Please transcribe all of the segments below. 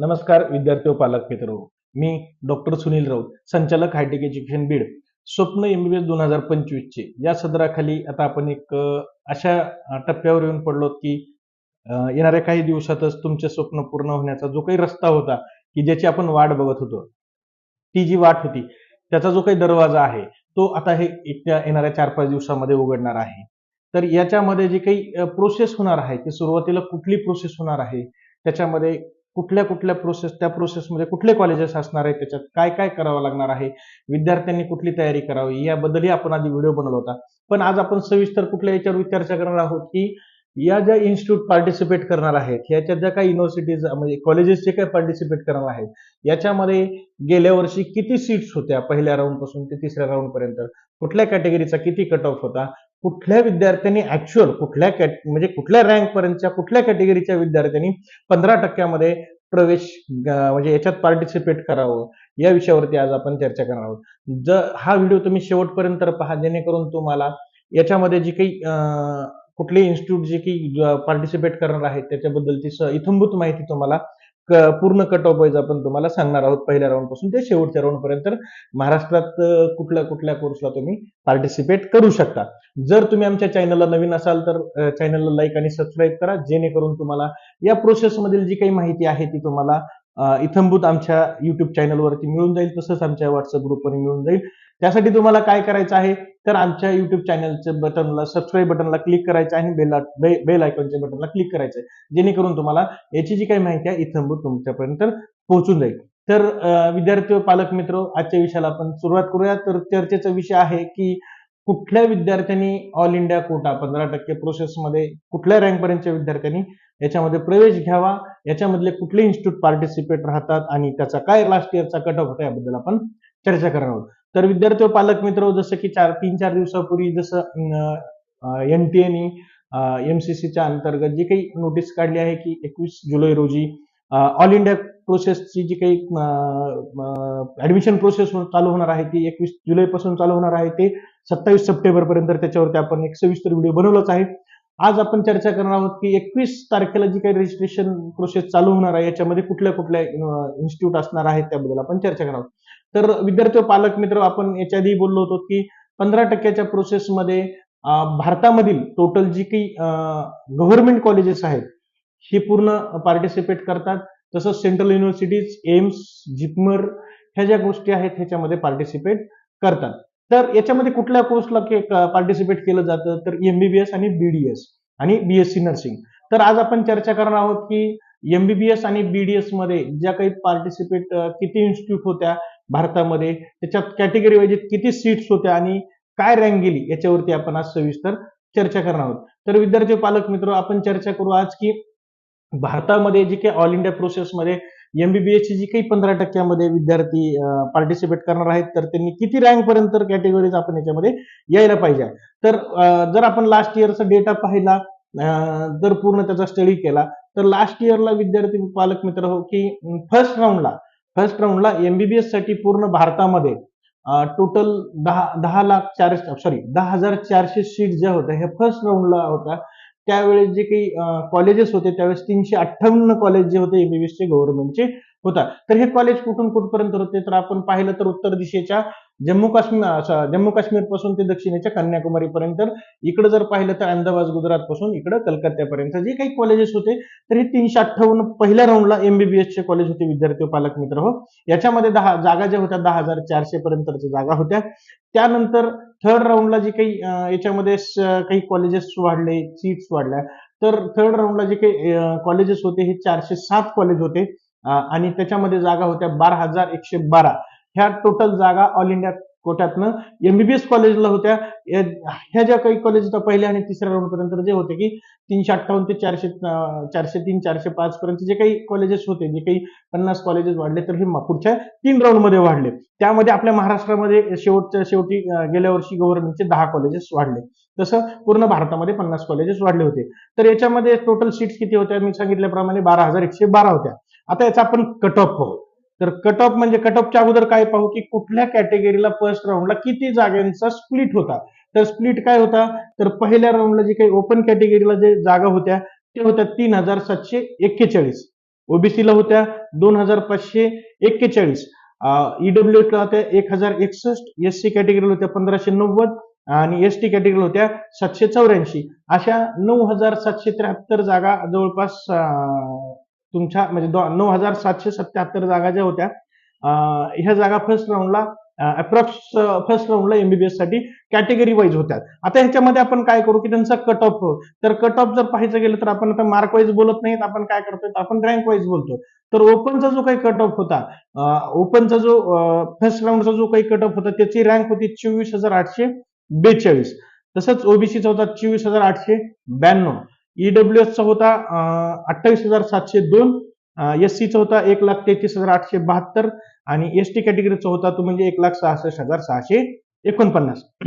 नमस्कार विद्यार्थी व पालक मित्र. मी डॉक्टर सुनील राऊत संचालक हायटेक एज्युकेशन बीड. स्वप्न एमबीबीएस दोन हजार पंचवीसचे या सदराखाली आता आपण एक अशा टप्प्यावर येऊन पडलो की येणाऱ्या काही दिवसातच तुमचे स्वप्न पूर्ण होण्याचा जो काही रस्ता होता की ज्याची आपण वाट बघत होतो ती जी वाट होती त्याचा जो काही दरवाजा आहे तो आता हे येत्या येणाऱ्या चार पाच दिवसामध्ये उघडणार आहे. तर याच्यामध्ये जे काही प्रोसेस होणार आहे ती सुरुवातीला कुठली प्रोसेस होणार आहे त्याच्यामध्ये कुठल्या कुठल्या प्रोसेस त्या प्रोसेसमध्ये कुठले कॉलेजेस असणार आहे त्याच्यात? काय काय करावं लागणार आहे? विद्यार्थ्यांनी कुठली तयारी करावी? याबद्दलही आपण आधी व्हिडिओ बनवला होता. पण आज आपण सविस्तर कुठल्या याच्यावर चर्चा करणार आहोत की या ज्या इन्स्टिट्यूट पार्टिसिपेट करणार आहेत याच्या ज्या काही युनिव्हर्सिटीज म्हणजे कॉलेजेस जे काही पार्टिसिपेट करणार आहेत याच्यामध्ये गेल्या वर्षी किती सीट्स होत्या? पहिल्या राऊंडपासून ते तिसऱ्या राऊंड पर्यंत. कुठल्या कॅटेगरीचा किती कट ऑफ होता? कुठल्या विद्यार्थ्यांनी ऍक्च्युअल कुठल्या कॅट म्हणजे कुठल्या रँकपर्यंतच्या कुठल्या कॅटेगरीच्या विद्यार्थ्यांनी पंधरा टक्क्यामध्ये प्रवेश म्हणजे याच्यात पार्टिसिपेट करावं? या विषयावरती आज आपण चर्चा करणार आहोत. जर हा व्हिडिओ तुम्ही शेवटपर्यंत पहा जेणेकरून तुम्हाला याच्यामध्ये जी काही कुठले कुठली इन्स्टिट्यूट जे काही पार्टिसिपेट करणार आहेत त्याच्याबद्दलची स- माहिती तुम्हाला पूर्ण कट ऑफ वाईज आपण तुम्हाला सांगणार आहोत पहिल्या राऊंडपासून ते शेवटच्या राऊंड पर्यंत. महाराष्ट्रात कुठल्या कुठल्या कोर्सला तुम्ही पार्टिसिपेट करू शकता. जर तुम्ही आमच्या चॅनलला नवीन असाल तर चॅनलला लाईक आणि सबस्क्राईब करा जेणेकरून तुम्हाला या प्रोसेसमधील जी काही माहिती आहे ती तुम्हाला इथंभूत आमच्या युट्यूब चॅनलवरती मिळून जाईल तसंच आमच्या व्हॉट्सअप ग्रुपवर मिळून जाईल. त्यासाठी तुम्हाला काय करायचं आहे? तर आमच्या युट्यूब चॅनलच्या बटनला सबस्क्राईब बटनला क्लिक करायचं आणि बेल बेल आयकॉनच्या बटनला क्लिक करायचं जेणेकरून तुम्हाला याची जी काही माहिती आहे इथं तुमच्यापर्यंत पोहोचून जाईल. तर विद्यार्थी पालक मित्र आजच्या विषयाला आपण सुरुवात करूया. तर चर्चेचा विषय आहे की कुठल्या विद्यार्थ्यांनी ऑल इंडिया कोटा पंधरा टक्के प्रोसेसमध्ये कुठल्या रँकपर्यंतच्या विद्यार्थ्यांनी याच्यामध्ये प्रवेश घ्यावा याच्यामधले कुठले इन्स्टिट्यूट पार्टिसिपेट राहतात आणि त्याचा काय लास्ट इयरचा कट ऑफ होता याबद्दल आपण चर्चा करणार आहोत. तर विद्यार्थी पालक मित्र जसं की चार तीन चार दिवसापूर्वी जसं एन टी एनी एमसीसीच्या अंतर्गत जी काही नोटीस काढली आहे की एकवीस जुलै रोजी ऑल इंडिया प्रोसेसची जी काही ऍडमिशन प्रोसेस चालू होणार आहे ती एकवीस जुलैपासून चालू होणार आहे ते सत्तावीस सप्टेंबर पर्यंत त्याच्यावरती आपण एक सविस्तर व्हिडिओ बनवलाच आहे. आज आपण चर्चा करणार आहोत की एकवीस तारखेला जी काही रजिस्ट्रेशन प्रोसेस चालू होणार आहे याच्यामध्ये कुठल्या कुठल्या इन्स्टिट्यूट असणार आहेत त्याबद्दल आपण चर्चा करणार आहोत. तर विद्यार्थी पालक मित्र आपण याच्या आधी बोललो होतो की पंधरा टक्क्याच्या प्रोसेसमध्ये भारतामधील टोटल जी काही गव्हर्नमेंट कॉलेजेस आहेत ही पूर्ण पार्टिसिपेट करतात. तसंच सेंट्रल युनिव्हर्सिटीज एम्स जिपमर ह्या ज्या गोष्टी आहेत ह्याच्यामध्ये पार्टिसिपेट करतात. तर याच्यामध्ये कुठल्या कोर्सला पार्टिसिपेट केलं जातं? तर एमबीबीएस आणि बीडीएस आणि बीएससी नर्सिंग तर आज आपण चर्चा करणार आहोत की एमबीबीएस आणि बीडीएसमध्ये ज्या काही पार्टिसिपेट किती इन्स्टिट्यूट होत्या भारतामध्ये त्याच्यात कॅटेगरी वाईज किती सीट्स होत्या आणि काय रँक गेली याच्यावरती आपण आज सविस्तर चर्चा करणार आहोत. तर विद्यार्थी पालक मित्र आपण चर्चा करू आज की भारतामध्ये जी काही ऑल इंडिया प्रोसेसमध्ये एमबीबीएस ची जी काही पंधरा टक्क्यामध्ये विद्यार्थी पार्टिसिपेट करणार आहेत तर त्यांनी किती रँक पर्यंत कॅटेगरीज आपण याच्यामध्ये यायला पाहिजे तर जर आपण लास्ट इयरचा डेटा पाहिला जर पूर्ण त्याचा स्टडी केला तर लास्ट इयरला विद्यार्थी पालक मित्र हो की फर्स्ट राऊंडला फर्स्ट राऊंडला एमबीबीएससाठी पूर्ण भारतामध्ये टोटल दहा दहा लाख चार सॉरी दहा हजार चारशे सीट ज्या होत्या ह्या फर्स्ट राऊंडला होत्या. त्यावेळेस जे काही कॉलेजेस होते त्यावेळेस तीनशे अठ्ठावन्न कॉलेज जे होते एमबीबीएसचे गव्हर्नमेंटचे होता. तर हे कॉलेज कुठून कुठपर्यंत होते? तर आपण पाहिलं तर उत्तर दिशेच्या जम्मू काश्मीर असं जम्मू काश्मीरपासून ते दक्षिणेच्या कन्याकुमारी पर्यंत इकडे जर पाहिलं तर अहमदाबाद गुजरात पासून कलकत्त्यापर्यंत. जे काही कॉलेजेस होते तर हे तीनशे अठ्ठावन्न पहिल्या राऊंडला एमबीबीएसचे कॉलेज होते विद्यार्थी पालक मित्र हो. याच्यामध्ये दहा जागा ज्या होत्या दहा हजार चारशे पर्यंतच्या जागा होत्या. त्यानंतर थर्ड राऊंडला जे काही याच्यामध्ये काही कॉलेजेस वाढले सीट्स वाढल्या. तर थर्ड राऊंडला जे काही कॉलेजेस होते हे चारशे सात कॉलेज होते. आणि त्याच्यामध्ये जागा होत्या बारा हजार एकशे बारा. ह्या टोटल जागा ऑल इंडिया कोट्यातनं एमबीबीएस कॉलेजला होत्या. ह्या ज्या काही कॉलेज पहिल्या आणि तिसऱ्या राऊंड पर्यंत जे होते की तीनशे अठ्ठावन्न ते चारशे चारशे तीन चारशे पाच पर्यंत जे काही कॉलेजेस होते जे काही पन्नास कॉलेजेस वाढले तर हे पुढच्या तीन राऊंडमध्ये वाढले. त्यामध्ये आपल्या महाराष्ट्रामध्ये शेवटच्या शेवटी गेल्या वर्षी गव्हर्नमेंटचे दहा कॉलेजेस वाढले. तसं पूर्ण भारतामध्ये पन्नास कॉलेजेस वाढले होते. तर याच्यामध्ये टोटल सीट्स किती होत्या? मी सांगितल्याप्रमाणे बारा हजार एकशे बारा होत्या. आता याचा आपण कट ऑफ पाहू तर कट ऑफ म्हणजे कट ऑफच्या अगोदर काय पाहू की कुठल्या कॅटेगरीला फर्स्ट राऊंडला किती जागांचा स्प्लिट होता. तर स्प्लिट काय होता? तर पहिल्या राऊंडला जे काही ओपन कॅटेगरीला जे जागा होत्या ते होत्या तीन हजार सातशे एक्केचाळीस. ओबीसीला होत्या दोन हजार पाचशे एक्केचाळीस. ईडब्ल्यूला होत्या एक हजार एकसष्ट. एस सी कॅटेगरीला होत्या पंधराशे नव्वद. आणि एस टी कॅटेगरीला होत्या सातशे चौऱ्याऐंशी. अशा नऊ हजार सातशे त्र्याहत्तर जागा जवळपास तुमच्या म्हणजे नऊ हजार सातशे सत्याहत्तर जागा ज्या होत्या ह्या जागा फर्स्ट राऊंडला अप्रॉक्स फर्स्ट राऊंडला एमबीबीएससाठी कॅटेगरी वाईज होत्या आता ह्याच्यामध्ये आपण काय करू की त्यांचा कट ऑफ तर कट ऑफ जर पाहायचं गेलं तर आपण आता मार्क वाईज बोलत नाहीत आपण काय करतोय? आपण रँक वाईज बोलतो तर ओपनचा जो काही कट ऑफ होता ओपनचा जो फर्स्ट राऊंडचा जो काही कट ऑफ होता त्याची रँक होती चोवीस हजार आठशे बेचाळीस. तसंच ओबीसीचा होता चोवीस हजार आठशे ब्याण्णव. ईडब्ल्यू चा होता अठ्ठावीस हजार सातशे दोन एस चा होता एक लाख तेहतीस हजार आठशे बहात्तर आणि एस टी कॅटेगरीचा होता तो म्हणजे एक लाख सहासष्ट हजार सहाशे एकोणपन्नास.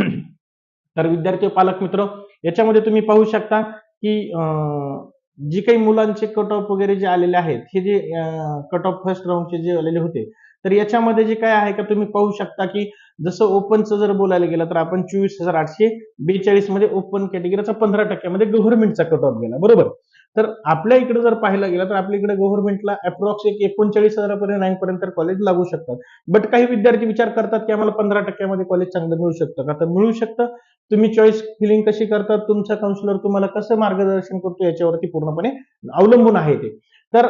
तर विद्यार्थी पालक मित्र याच्यामध्ये तुम्ही पाहू शकता की अं, जी काही मुलांचे कट ऑफ वगैरे जे आलेले आहेत हे जे कट ऑफ फर्स्ट राऊंडचे जे आलेले होते तर याच्यामध्ये जे काय आहे का तुम्ही पाहू शकता की जसं ओपनचं जर बोलायला गेलं तर आपण चोवीस हजार आठशे बेचाळीसमध्ये ओपन कॅटेगरीचा पंधरा टक्क्यामध्ये गव्हर्नमेंटचा कट ऑफ गेला. बरोबर? तर आपल्या इकडे जर पाहायला गेलं तर आपल्या इकडे गव्हर्नमेंटला अप्रॉक्स एक एकोणचाळीस हजारापर्यंत रँक पर्यंत कॉलेज लागू शकतात. बट काही विद्यार्थी विचार करतात की आम्हाला पंधरा टक्क्यामध्ये कॉलेज चांगलं मिळू शकतं का? तर मिळू शकतं. तुम्ही चॉईस फिलिंग कशी करतात? तुमचा काउन्सिलर तुम्हाला कसं मार्गदर्शन करतो याच्यावरती पूर्णपणे अवलंबून आहे ते. तर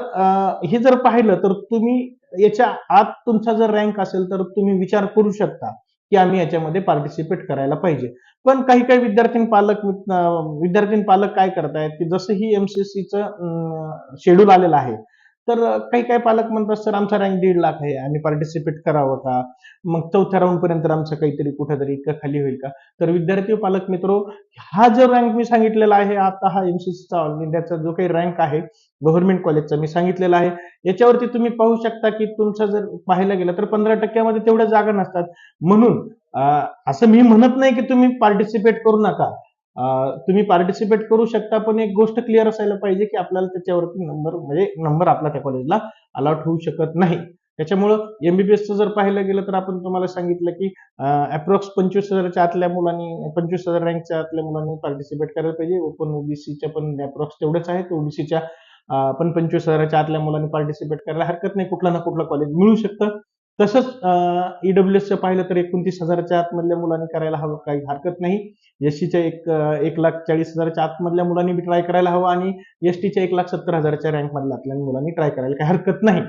हे जर पाहिलं तर तुम्ही याच्या आत तुमचा जर रँक असेल तर तुम्ही विचार करू शकता की आम्ही याच्यामध्ये पार्टिसिपेट करायला पाहिजे. पण काही काही विद्यार्थी पालक विद्यार्थी पालक काय करतायत की जसं ही एमसीसीचं शेड्यूल आलेलं आहे तर काही काही पालक म्हणतात सर आमचा रँक दीड लाख आहे आम्ही पार्टिसिपेट करावं का? मग चौथ्या राऊंड पर्यंत आमचं काहीतरी कुठेतरी इतकं खाली होईल का? तर विद्यार्थी पालक मित्र हा जो रँक मी सांगितलेला आहे आता हा एमसीसीचा ऑल इंडियाचा जो काही रँक आहे गव्हर्नमेंट कॉलेजचा मी सांगितलेला आहे. याच्यावरती तुम्ही पाहू शकता की तुमचं जर पाहायला गेलं तर पंधरा टक्क्यामध्ये तेवढ्या जागा नसतात. म्हणून असं मी म्हणत नाही की तुम्ही पार्टिसिपेट करू नका. तुम्ही पार्टिसिपेट करू शकता पण एक गोष्ट क्लिअर असायला पाहिजे की आपल्याला त्याच्यावरती नंबर म्हणजे नंबर आपला त्या कॉलेजला अलॉट होऊ शकत नाही. त्याच्यामुळं एमबीबीएसचं जर पाहायला गेलं तर आपण तुम्हाला सांगितलं की अप्रॉक्स पंचवीस हजाराच्या आतल्या मुलांनी पंचवीस हजार रँकच्या आतल्या मुलांनी पार्टिसिपेट करायला पाहिजे. ओपन ओबीसीच्या पण अप्रॉक्स तेवढेच आहेत ओबीसीच्या पण पंचवीस हजाराच्या आतल्या मुलांनी पार्टिसिपेट करायला हरकत नाही. कुठला ना कुठलं कॉलेज मिळू शकतं. तसंच ईडब्ल्यूएसचं पाहिलं तर एकोणतीस हजाराच्या आतमधल्या मुलांनी करायला हवं काही हरकत नाही. एसटीच्या एक एक लाख चाळीस हजाराच्या आतमधल्या मुलांनी ट्राय करायला हवं आणि एसटीच्या एक लाख सत्तर हजाराच्या रँकमधल्या आतल्या मुलांनी ट्राय करायला काही हरकत नाही.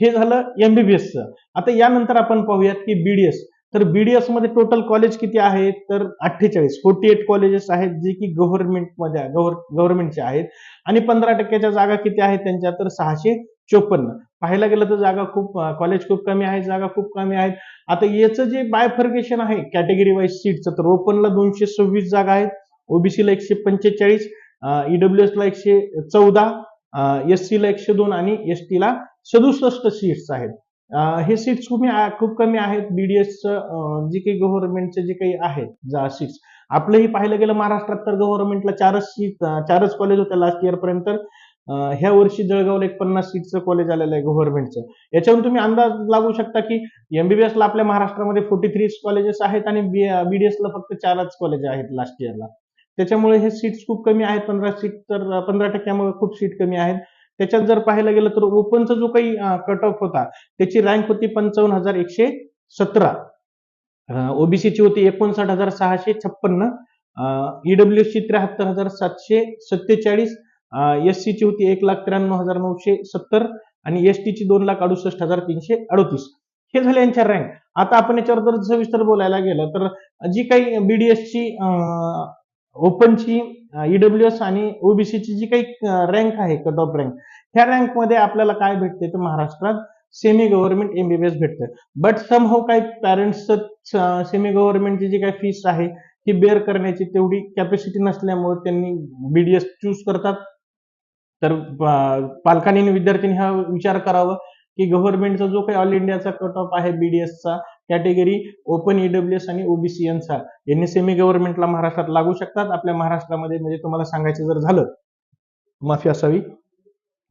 हे झालं एमबीबीएसचं आता यानंतर आपण पाहूयात की बीडीएस तर बीडीएसमध्ये टोटल कॉलेज किती आहेत तर अठ्ठेचाळीस. फोर्टी एट कॉलेजेस आहेत जे की गव्हर्नमेंटमध्ये गव्हर्नमेंटचे आहेत. आणि पंधरा टक्क्याच्या जागा किती आहेत त्यांच्या? तर सहाशे चोपन्न. पाहायला गेलं तर जागा खूप कॉलेज खूप कमी आहेत जागा खूप कमी आहेत. आता याचं जे बायफर्गेशन आहे कॅटेगरी वाईज सीटचं तर ओपनला दोनशे सव्वीस जागा आहेत ओबीसीला एकशे पंचेचाळीस ईडब्ल्यूएस ला एकशे चौदा एस ला एकशे दोन आणि एस ला सदुसष्ट सीट्स आहेत. हे सीट्स खूप खूप कमी आहेत. बीडीएसचं जे काही गव्हर्नमेंटचे जे काही आहेत सीट्स आपलंही पाहिलं गेलं महाराष्ट्रात तर गव्हर्नमेंटला चारच सीट चारच कॉलेज होत्या लास्ट इयर पर्यंत. ह्या वर्षी जळगावला एक पन्नास सीटचं कॉलेज आलेलं आहे गव्हर्नमेंटचं याच्यावरून तुम्ही अंदाज लागू शकता की एमबीबीएस ला आपल्या महाराष्ट्रामध्ये फोर्टी थ्री कॉलेजेस आहेत आणि बीडीएस ला फक्त चारच कॉलेज आहेत लास्ट इयरला त्याच्यामुळे हे सीट्स खूप कमी आहेत. पंधरा सीट तर पंधरा टक्क्यामुळे खूप सीट कमी आहेत. त्याच्यात जर पाहायला गेलं तर ओपनचा जो काही कट ऑफ होता त्याची रँक होती पंचावन्न हजार एकशे सतरा. ओबीसीची होती एकोणसाठ हजार सहाशे छप्पन्न. ईडब्ल्यूसी त्र्याहत्तर हजार सातशे सत्तेचाळीस. एस ची होती एक लाख त्र्याण्णव हजार नऊशे सत्तर आणि एस ची दोन लाख अडुसष्ट हजार तीनशे अडतीस. हे झाले यांच्या रँक आता आपण याच्यावर जर सविस्तर बोलायला गेलं तर जी काही बीडीएसची ओपनची ईडब्ल्यूएस आणि ओबीसीची जी काही रँक आहे कट ऑफ रँक ह्या रँकमध्ये आपल्याला काय भेटते? तर महाराष्ट्रात सेमी गव्हर्नमेंट एमबीबीएस भेटतं. बट सम हो काही पॅरेंट्स सेमी गव्हर्नमेंटची जी काही फीस आहे ती बेअर करण्याची तेवढी कॅपॅसिटी नसल्यामुळे त्यांनी बीडीएस चूज करतात. तर पालकांनी विद्यार्थ्यांनी हा विचार करावा की गव्हर्नमेंटचा जो काही ऑल इंडियाचा कट ऑफ आहे बीडीएसचा कॅटेगरी ओपन ईडब्ल्यूएस आणि ओबीसी यांचा यांनी सेमी गव्हर्नमेंटला महाराष्ट्रात लागू शकतात. आपल्या महाराष्ट्रामध्ये म्हणजे तुम्हाला सांगायचं जर झालं माफी असावी.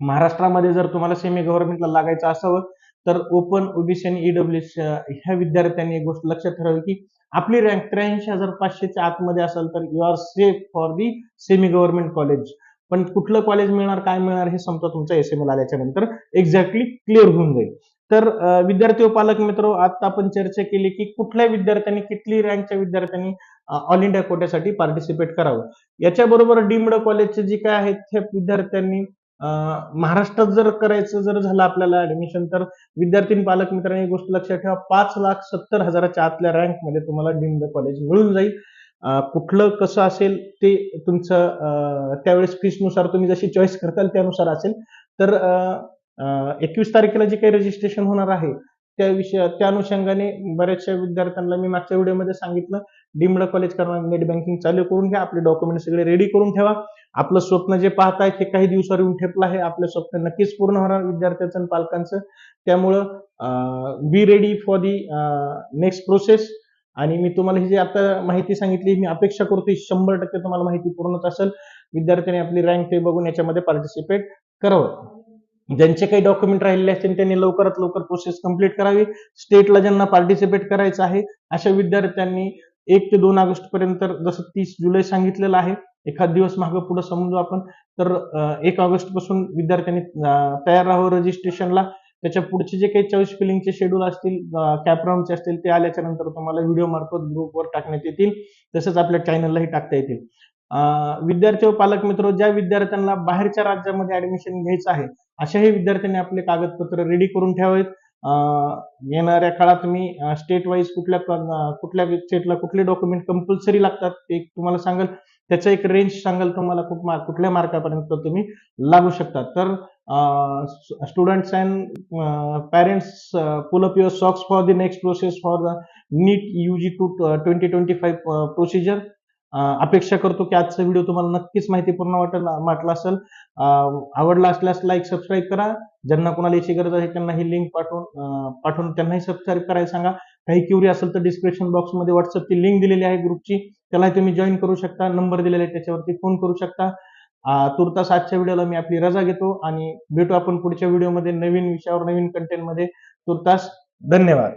महाराष्ट्रामध्ये जर तुम्हाला सेमी गव्हर्नमेंटला लागायचं असावं तर ओपन ओबीसी आणि ईडब्ल्यूएस ह्या विद्यार्थ्यांनी एक गोष्ट लक्षात ठेवावी की आपली रँक त्र्याऐंशी हजार पाचशेच्या आतमध्ये असेल तर you are safe for the semi government college पण कुठलं कॉलेज मिळणार काय मिळणार हे समजा तुमचा एस एम एल आल्याच्यानंतर एक्झॅक्टली क्लिअर होऊन जाईल. तर विद्यार्थी व पालक मित्र आता आपण चर्चा केली की कुठल्या विद्यार्थ्यांनी कितली रँकच्या विद्यार्थ्यांनी ऑल इंडिया कोट्यासाठी पार्टिसिपेट करावं? याच्याबरोबर डीम्ड कॉलेजचे जे काय आहेत त्या विद्यार्थ्यांनी महाराष्ट्रात जर करायचं जर झालं आपल्याला ऍडमिशन तर विद्यार्थी पालक मित्रांनी गोष्ट लक्षात ठेवा. पाच लाख सत्तर हजाराच्या आतल्या रँकमध्ये तुम्हाला डीम्ड कॉलेज मिळून जाईल. कुठलं कसं असेल ते तुमचं त्यावेळेस फीसनुसार तुम्ही जशी चॉईस करताल त्यानुसार असेल. तर एकवीस तारखेला जे काही रजिस्ट्रेशन होणार आहे त्या विषय त्या अनुषंगाने बऱ्याचशा विद्यार्थ्यांना मी मागच्या व्हिडिओमध्ये सांगितलं. डिमड कॉलेज करणार नेट बँकिंग चालू करून घ्या आपले डॉक्युमेंट सगळे रेडी करून ठेवा. आपलं स्वप्न जे पाहताय ते काही दिवसावर येऊन ठेपलं आहे. आपलं स्वप्न नक्कीच पूर्ण होणार विद्यार्थ्यांचं आणि पालकांचं. त्यामुळं be ready for the next process आणि मी तुम्हाला ही जी आता माहिती सांगितली मी अपेक्षा करतो शंभर टक्के तुम्हाला माहिती पूर्णच असेल. विद्यार्थ्यांनी आपली रँक ते बघून याच्यामध्ये पार्टिसिपेट करावं. ज्यांचे काही डॉक्युमेंट राहिलेले असतील त्यांनी लवकरात लवकर प्रोसेस कंप्लीट करावी. स्टेटला ज्यांना पार्टिसिपेट करायचं आहे अशा विद्यार्थ्यांनी एक ते दोन ऑगस्ट पर्यंत जसं तीस जुलै सांगितलेलं आहे एखाद दिवस मागं पुढे समजू आपण तर एक ऑगस्टपासून विद्यार्थ्यांनी तयार राहावं रजिस्ट्रेशनला त्याच्या पुढचे जे काही चॉईस फिलिंगचे शेड्यूल असतील कॅपराऊंडचे असतील ते आल्याच्यानंतर तुम्हाला व्हिडिओ मार्फत ग्रुपवर टाकण्यात येतील. तसंच आपल्या चॅनललाही टाकता येतील. विद्यार्थी व पालक मित्र ज्या विद्यार्थ्यांना बाहेरच्या राज्यामध्ये ऍडमिशन घ्यायचं आहे अशाही विद्यार्थ्यांनी आपले कागदपत्र रेडी करून ठेवावेत. येणाऱ्या काळात मी स्टेट वाईज कुठल्या कुठल्या स्टेटला कुठले डॉक्युमेंट कंपल्सरी लागतात ते तुम्हाला सांगाल. त्याचा एक रेंज सांगाल तुम्हाला कुठल्या मार्कापर्यंत तुम्ही लागू शकता. तर students and parents pull up your socks for the next process for the NEET UG two twenty twenty five procedure अपेक्षा करतो की आजचा व्हिडिओ तुम्हाला नक्कीच माहितीपूर्ण वाटला वाटला असेल. आवडला असल्यास लाईक सबस्क्राईब करा. ज्यांना कोणाला याची गरज आहे त्यांना ही लिंक पाठवून पाठवून त्यांनाही सबस्क्राईब करायला सांगा. काही क्युरी असेल तर डिस्क्रिप्शन बॉक्समध्ये व्हॉट्सअपची लिंक दिलेली आहे ग्रुपची त्यालाही तुम्ही जॉईन करू शकता. नंबर दिलेला आहे त्याच्यावरती फोन करू शकता. तुर्तास आजच्या व्हिडिओला मी आपली रजा घेतो आणि भेटू आपण पुढच्या व्हिडिओमध्ये नवीन विषयावर नवीन कंटेंटमध्ये तुर्तास धन्यवाद.